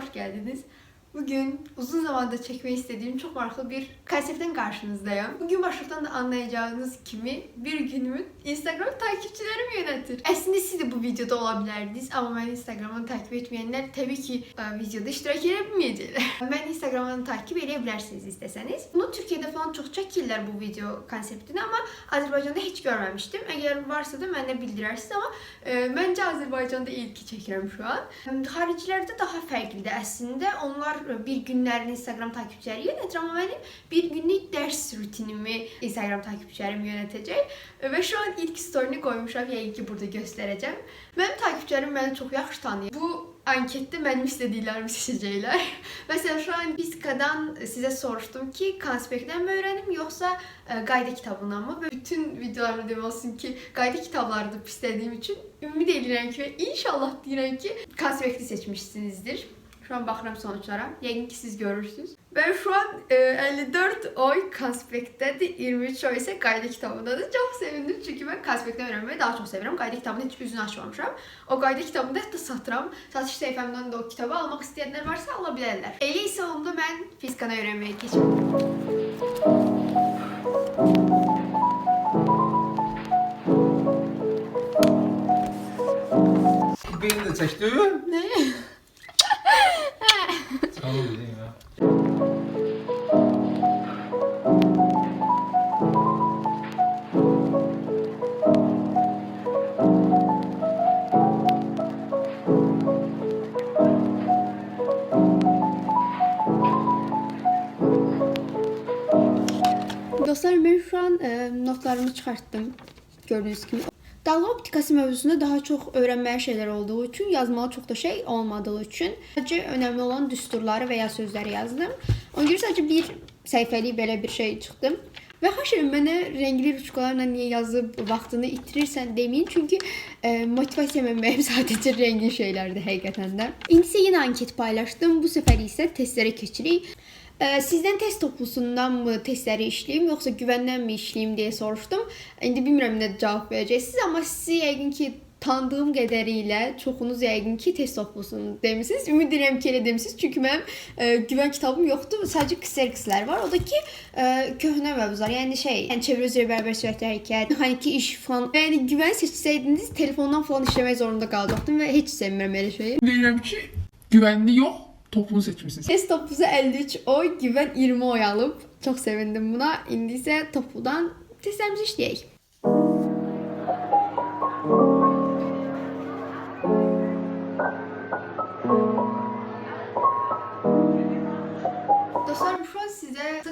hoş geldiniz. Bugün uzun zamandır çekmeyi istediğim çok farklı bir konseptten karşınızdayım. Bugün başlıktan da anlayacağınız kimi bir günümün Instagram takipçilerim yönetir. Aslında siz de bu videoda olabilirdiniz ama ben Instagram'ı takip etmeyenler tabii ki e, videoda iştirak edebilmeyecekler. Ben Instagram'ı takip edebilirsiniz isteseniz. Bunu Türkiye'de falan çok çekirler bu video konseptini ama Azerbaycan'da hiç görmemiştim. Eğer varsa da bana bildirirsiniz ama e, bence Azerbaycan'da ilki çekiyorum şu an. Haricilerde daha farklıdır aslında. Onlar bir günlərini Instagram takipçiləri yönetir ama benim bir günlük ders rutinimi Instagram takipçilerim yönetecek. Ve şu an ilk story'ni koymuşam. Yəqin ki burada göstereceğim. Benim takipçilerim beni çok yaxşı tanıyır. Bu ankette benim istediklerimi seçecekler. Mesela şu an Biska'dan size soruştum ki konspektdən mi öğrenim yoksa e, qayda kitabından mı? Ve bütün videolarımda demək olsun ki qayda kitablarını istediğim için ümid edirəm ki inşallah deyirəm ki konspekti seçmişsinizdir. Şu an bakıram sonuçlara. Yəqin ki siz görürsünüz. Ben şu an e, 54 oy konspektədir, 23 oy ise qayda kitabındadır. Çok sevindim çünkü ben konspektdən öyrənməyi daha çok sevirəm. Qayda kitabını heç üzünü açmamışam. O qayda kitabını da hətta satıram. Satış səhifəmdən də o kitabı almaq istəyənlər varsa ala bilərlər. Elə isə onda mən fizikana öyrənməyə keçim. Beni de çekti. Ne? Ben şu an e, notlarımı çıkarttım. Gördüğünüz gibi. Dalga optikası mövzusunda daha çok öğrenmeye şeyler olduğu için yazmalı çok da şey olmadığı için sadece önemli olan düsturları veya sözleri yazdım. Ona göre sadece bir sayfalık böyle bir şey çıktım. Ve haşerim bana renkli ruçkalarla niye yazıp vaktini itirirsen demeyin çünkü e, motivasyon benim sadece renkli şeylerdi hakikaten de. İndisi yine anket paylaştım. Bu sefer ise testlere geçirik. Ee, Sizden test toplusundan mı testləri işləyim, yoxsa güvəndən mi işləyim deyə soruşdum. İndi bilmirəm nə cavab verəcəksiniz, amma sizi yəqin ki tanıdığım qədərilə çoxunuz yəqin ki test toplusunu demisiniz. Ümid edirəm ki elə demisiniz. Çünki mənim e, güvən kitabım yoxdur. Sadəcə qısa-qısalar var. O da ki e, köhnə mövzular. Yəni şey, yəni çeviri üzrə bərabər sürətli hərəkət, mexaniki iş falan. Yəni güvən seçsəydiniz telefondan falan işləmək zorunda qalacaqdım və heç sevmirəm elə şeyi. Deyirəm ki, güvenli yok, toplum seçmişsiniz. Test topuza 53 oy, güven 20 oy alıp çok sevindim buna. İndi ise topudan testlerimizi işleyek.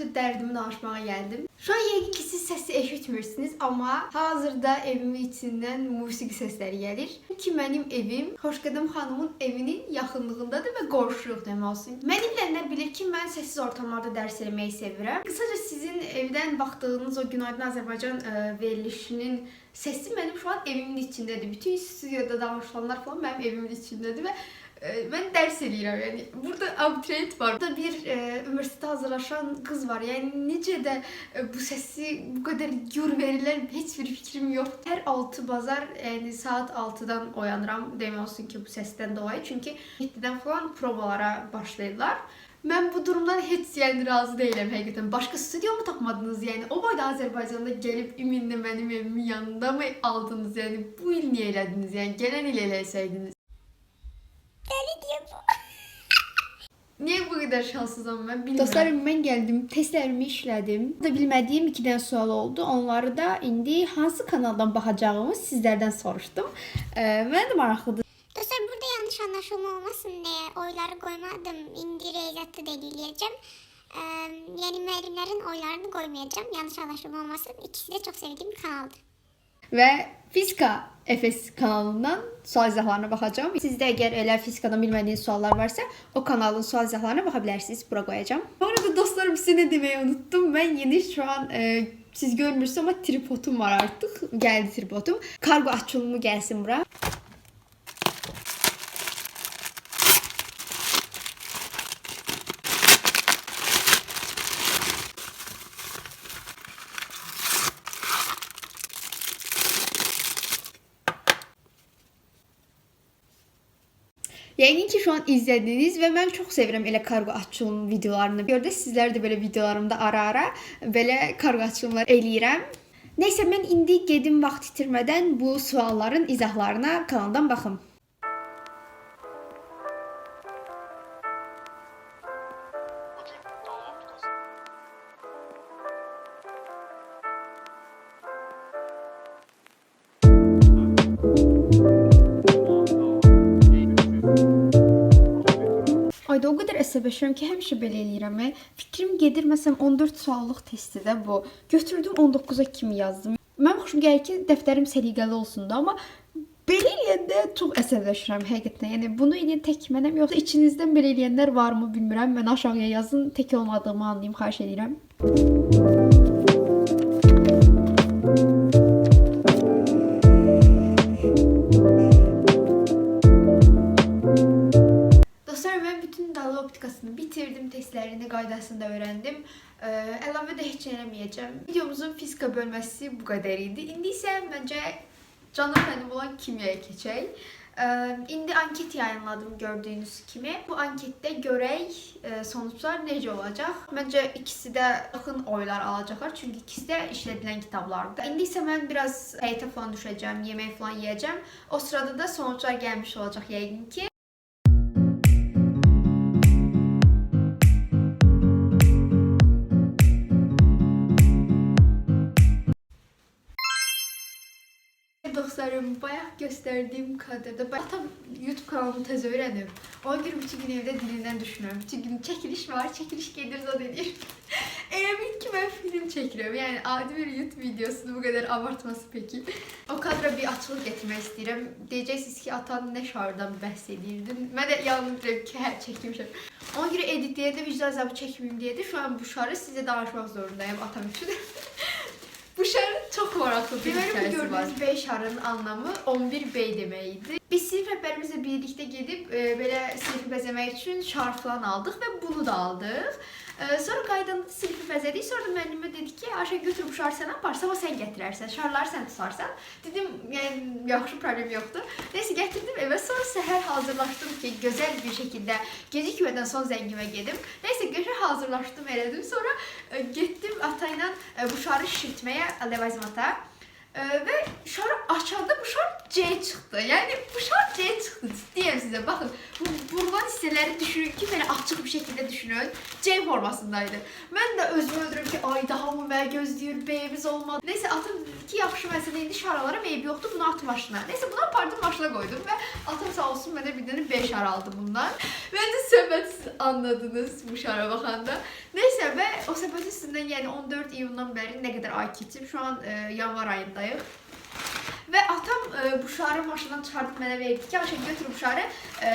Size kısaca derdimi danışmaya geldim. Şu an yəqin ki siz səsi eşitmirsiniz, amma hazırda evimin içindən musiqi səsləri gəlir. Ki mənim evim Xoşqədəm xanımın evinin yaxınlığındadır və qonşuyuq demək olsun. Məni bilənlər bilir ki, mən səssiz ortamlarda dərs eləməyi sevirəm. Qısaca sizin evdən baxdığınız o Günaydın Azərbaycan ə, verilişinin səsi mənim şu an evimin içindədir. Bütün stüdyoda danışılanlar falan mənim evimin içindədir və e, ben ders eləyirəm. Yəni burada abituriyent var. Burada bir e, üniversitede hazırlaşan kız var. Yəni necə də e, bu səsi bu qədər gür verirlər heç bir fikrim yox. Hər 6 bazar yəni saat 6-dan oyanıram. Demək olsun ki, bu səsdən dolayı. Çünki 7-dən falan provalara başlayırlar. Mən bu durumdan heç yəni razı deyiləm həqiqətən. Başqa studio mu tapmadınız? Yəni o boyda Azərbaycanda gəlib ümumiyyətlə mənim evimin yanında mı aldınız? Yəni bu il niyə elədiniz? Yəni gələn il eləsəydiniz. Niye bu kadar şanssızam ben bilmiyorum. Dostlarım ben geldim, testlerimi işledim. Da bilmediğim iki tane sual oldu. Onları da indi hansı kanaldan bakacağımı sizlerden soruştum. Ee, ben de maraqlıdır. Dostlar burada yanlış anlaşılma olmasın diye oyları koymadım. İndi Rezzat'ı delileyeceğim. Ee, yeni müəllimlərin oylarını koymayacağım. Yanlış anlaşılma olmasın. İkisi de çok sevdiğim bir kanaldı. Ve Fizika Efes kanalından sual izahlarına bakacağım. Sizdə əgər elə fizikadan bilmədiyiniz suallar varsa, o kanalın sual izahlarına baxa bilərsiniz. Bura qoyacağam. Bu arada dostlarım size ne demeyi unuttum. Ben yeni şu an e, siz görmürsünüz ama tripodum var artık. Geldi tripodum. Kargo açılımı gelsin bura. Yəqin ki şu an izlədiniz və mən çox sevirəm elə kargo açılım videolarını. Gördü sizlər də belə videolarımda ara-ara belə kargo açılımlar eləyirəm. Nəysə mən indi gedim vaxt itirmədən bu sualların izahlarına kanaldan baxım. Əsəbləşirəm ki, həmişə belə eləyirəm. Fikrim gedir məsələn 14 suallıq testi də bu. Götürdüm 19-a kimi yazdım. Mən xoşum gəlir ki, dəftərim səliqəli olsun da, amma belə eləyəndə çox əsəbləşirəm həqiqətən. Yəni bunu edən tək mənəm, yoxsa içinizdən belə eləyənlər varmı bilmirəm. Mən aşağıya yazın, tək olmadığımı anlayım, xahiş edirəm. Bütün dallı optikasını bitirdim. Testlerini, qaydasını da öğrendim. Ee, əlavə də heç. Videomuzun fizika bölməsi bu qədər idi. İndi isə məncə canım mənim olan kimyaya keçək. Ee, indi anket yayınladım gördüğünüz kimi. Bu ankette görək e, sonuçlar necə olacaq. Məncə ikisi də yaxın oylar alacaqlar. Çünki ikisi də işlədilən kitablardır. İndi isə mən biraz həyətə falan düşəcəm, yemək falan yeyəcəm. O sırada da sonuçlar gəlmiş olacaq yəqin ki. Dostlarım, bayaq göstərdiyim kadrda bayaq tam YouTube kanalımı təzə öyrənib. Ona görə bütün gün evdə dilindən düşünürəm. Bütün gün çəkiliş var, çəkiliş gedir zad edir. Elə bil ki mən film çəkirəm. Yəni adi bir YouTube videosunu bu qədər abartması peki. O kadra bir açılış getirmək istəyirəm. Deyəcəksiniz ki, atan nə şardan bəhs edirdin? Mən də yalnız deyirəm ki, hə, çəkmişəm. Ona görə editləyə də vicdan azabı çəkməyim deyə də şu an bu şarı sizə danışmaq zorundayım atam üçün. Bu şarın çok maraqlı bir bu hikayesi var. gördüyünüz B şarının anlamı 11 bey deməkdir. Biz sinif rəhbərimizlə birlikdə gedib e, belə sinif bəzəmək üçün şar falan aldıq və bunu da aldıq. E, sonra qaydanda sinifi bəzədik. Sonra müəllimə dedi ki, Ayşə götür bu şarı sən apar, sabah sən gətirərsən. Şarları sən tutarsan. Dedim, yəni yaxşı problem yoxdur. Nəysə gətirdim evə. Sonra səhər hazırlaşdım ki, gözəl bir şəkildə gecikmədən son zəngimə gedim. Nəysə qəşəng hazırlaşdım, elədim. Sonra e, getdim ata ilə e, bu şarı şişirtməyə ləvazimata. E, və şarı açanda bu şar C çıxdı. Yəni bu şar C çıxdı. Ciddiyəm sizə. Baxın, bu vurulan hissələri düşünün ki, belə açıq bir şəkildə düşünün. C formasındaydı. Mən də özümü öldürürüm ki, ay daha mı mənə gözləyir, B-miz olmadı. Nəysə atım ki, yaxşı məsələ indi şar alaram, eybi yoxdur, bunu at maşına. Nəysə bunu apardım maşına qoydum və atam sağ olsun mənə bir dənə B şar aldı bundan. Bence siz anladınız bu şara baxanda. Neyse ve o sepet üstünden yani 14 iyundan beri ne kadar ay keçib. Şu an e, yanvar ayındayıq. Ve atam e, bu şarı maşından çıxardıb mənə verdi ki, Ayşə götür bu şarı, e,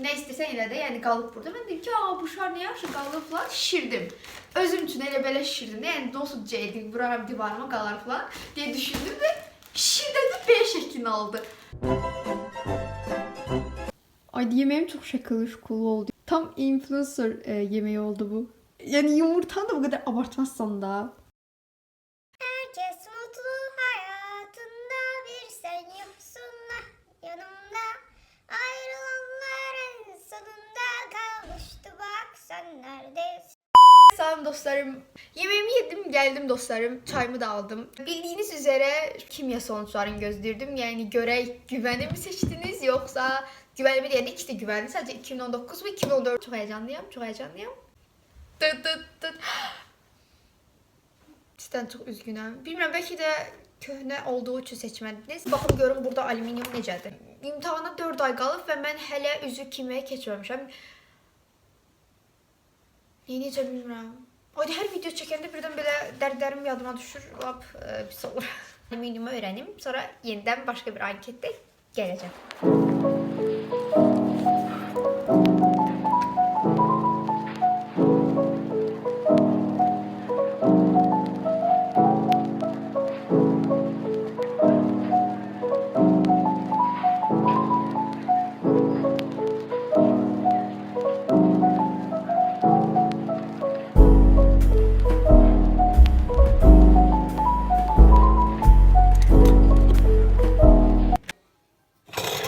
nə istəsən elə də, yəni qalıb burada. Mən dedim ki, aa bu şar nə yaxşı qalıb falan, şişirdim. Özüm üçün elə belə şişirdim. Yəni donsuz ceydik, vuraram divarıma qalar falan diye düşündüm ve şişirdi B şeklini aldı. Ay yemeğim çok şakalı şukulu oldu. Tam influencer e, yemeği oldu bu. Yani yumurtanı da bu kadar abartmazsan da. Geldim dostlarım. Çayımı da aldım. Bildiğiniz üzere kimya sonuçlarını gözlürdüm. Yani göre güveni mi seçtiniz yoksa güvenli mi diye ikisi de güvenli. Sadece 2019 ve 2014 çok heyecanlıyım. Çok heyecanlıyım. Tıt tıt tıt. Cidden çok üzgünüm. Bilmiyorum belki de köhnə olduğu üçün seçmədiniz. Baxın görün burada alüminium necədir. İmtahana 4 ay qalıb və mən hələ üzü kimyaya keçməmişəm. Neyniyəcəm bilmirəm. Ayda hər video çəkəndə birdən belə dərdlərim yadıma düşür. Lap e, pis olur. Alüminiumu öyrənim, sonra yenidən başqa bir anketdə gələcəm.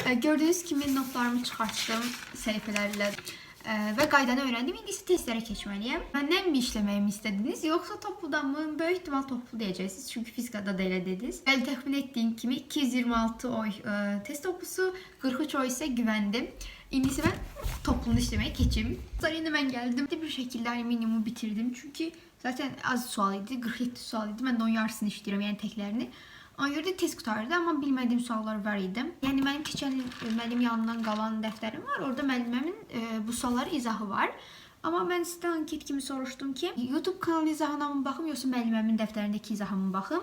E, Gördüğünüz kimi çıxartdım səhifələrlə ə, və qaydanı öyrəndim. İndi isə testlərə keçməliyəm. Məndən mi işləməyimi istədiniz, yoxsa topludan mı? Böyük ehtimal toplu deyəcəksiniz, çünki fizikada da elə dediniz. Bəli, təxmin etdiyim kimi 226 oy ə, test toplusu, 43 oy isə güvəndim. İndi isə mən toplunu işləməyə keçim. Sonra indi mən gəldim. Bir şəkildə alüminiumu bitirdim. Çünki zaten az sual idi. 47 sual idi. Mən də onun yarısını işləyirəm, yəni təklərini. Də tez qutardı, amma bilmədiyim suallar var idi. Yəni mənim keçən il müəllim yanından qalan dəftərim var. Orada müəlliməmin e, bu sualların izahı var. Amma mən sizdən anket kimi soruşdum ki, YouTube kanalı izahına mı baxım, yoxsa müəlliməmin dəftərindəki izahına mı baxım?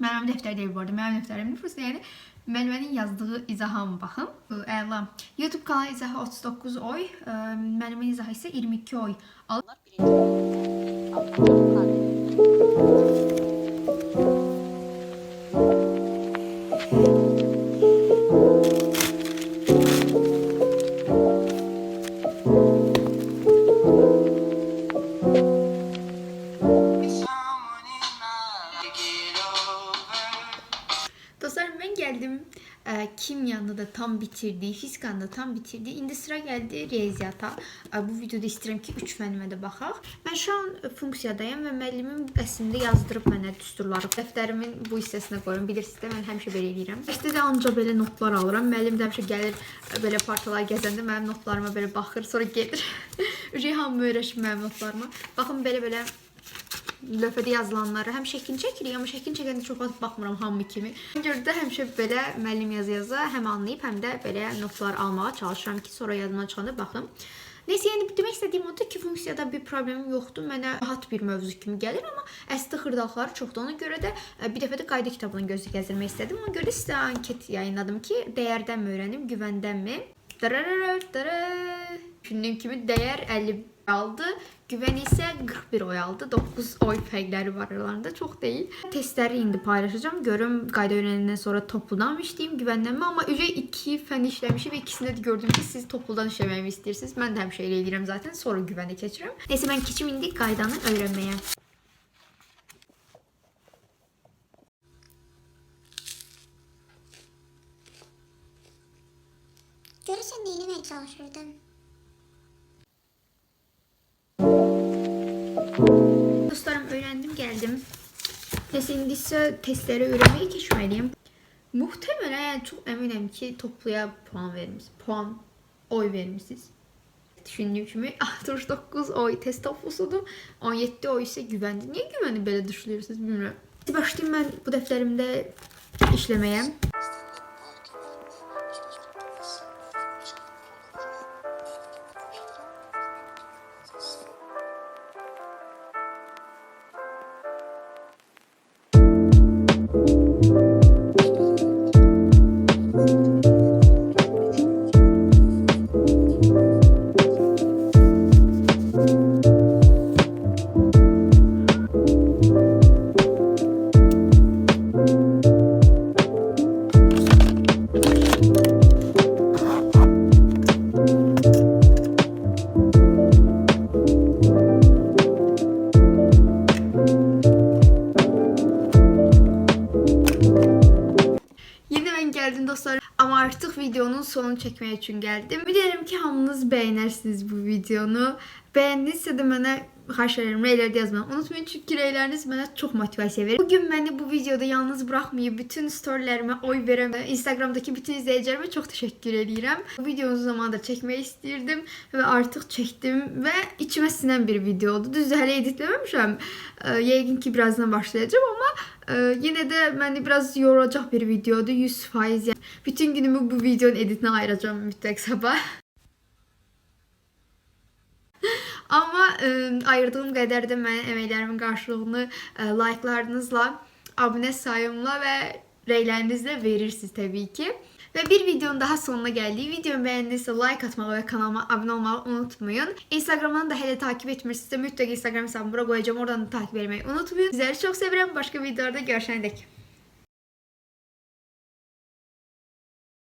Mənim dəftər deyil bu arada. Mənim dəftərimdir. Prosta yəni müəllimənin yazdığı izaha mı baxım? Əla. YouTube kanalı izahı 39 oy, ə, müəllimin izahı isə 22 oy alır. Dostlarım bitirdi, fizikanda da tam bitirdi. İndi sıra geldi riyaziyyata. Bu videoda istəyirəm ki, 3 fənimə də baxaq. Mən şu an funksiyadayım və müəllimim əslində yazdırıb mənə düsturları dəftərimin bu hissəsinə qoyuram. Bilirsiniz də mən həmişə belə edirəm. İşte də ancaq belə notlar alıram. Müəllim də həmişə gəlir belə partalar gəzəndə mənim notlarıma belə baxır, sonra gedir. Ücey hamı öyrəşir mənim notlarıma. Baxın belə-belə lövhədə yazılanları həm şəklini çəkirik, amma şəklini çəkəndə çox vaxt baxmıram hamı kimi. Görə də həmişə belə müəllim yazı-yaza həm anlayıb, həm də belə notlar almağa çalışıram ki, sonra yadımdan çıxanda baxım. Neyse, yəni demək istədiyim odur ki, funksiyada bir problemim yoxdur. Mənə rahat bir mövzu kimi gəlir, amma əsli xırdalıqları çoxdur. Ona görə də ə, bir dəfə də qayda kitabının gözü gəzdirmək istədim. Ona görə də sizə anket yayınladım ki, dəyərdənmi öyrənim, güvəndənmi? Dararara, dara. Düşündüyüm kimi dəyər 50 aldı. Güvən isə 41 oy aldı. 9 oy fərqləri var aralarında. Çox deyil. Testləri indi paylaşacağım. Görüm qayda öyrənəndən sonra topludan mı işləyim, güvəndənmi? Amma ücə 2 fən işləmişim və ikisində də gördüm ki, siz topludan işləməyimi istəyirsiniz. Mən də həmişə elə edirəm zaten. Sonra güvənə keçirəm. Neyse mən keçim indi qaydanı öyrənməyə. Görürsən etməyə çalışırdım? Dostlarım öğrendim geldim. İsə testləri öyrənməyə keçməliyim. Muhtemelen yani çok eminim ki topluya puan vermişsiniz. Puan, oy vermişsiniz. Düşündüyüm kimi 69 oy test toplusudur. 17 oy isə güvəndi. Niyə güvəni belə düşünürsünüz bilmirəm. Başlayayım mən bu dəftərimdə işləməyə. İçin geldim. Dilerim ki hamınız beğenirsiniz bu videonu. Beğendiyse de bana ederim reylərdə yazmayı unutmayın çünki reyləriniz mənə çox motivasiya verir. Bugün məni bu videoda yalnız buraxmayıb bütün storylərimə oy verən və Instagramdakı bütün izləyicilərimə çox təşəkkür edirəm. Bu videonu uzun zamandır çəkmək istirdim və artıq çəkdim və içimə sinən bir video oldu. Düzdür hələ editləməmişəm. Ə, Yəqin ki birazdan başlayacağım amma ə, yenə də məni biraz yoracaq bir videodur 100%. Yəni bütün günümü bu videonun editinə ayıracağam mütləq sabah. Amma ə, ayırdığım qədər də mənim əməklərimin qarşılığını ə, like'larınızla, abunə sayımla və rəylərinizlə verirsiniz təbii ki. Və bir videonun daha sonuna gəldik. Videomu bəyəndinizsə like atmağı və kanalıma abunə olmağı unutmayın. Instagramdan da hələ takip etmirsinizsə mütləq Instagram hesabımı bura qoyacağam. Oradan da takip etməyi unutmayın. Sizləri çox sevirəm. Başqa videolarda görüşənə dək.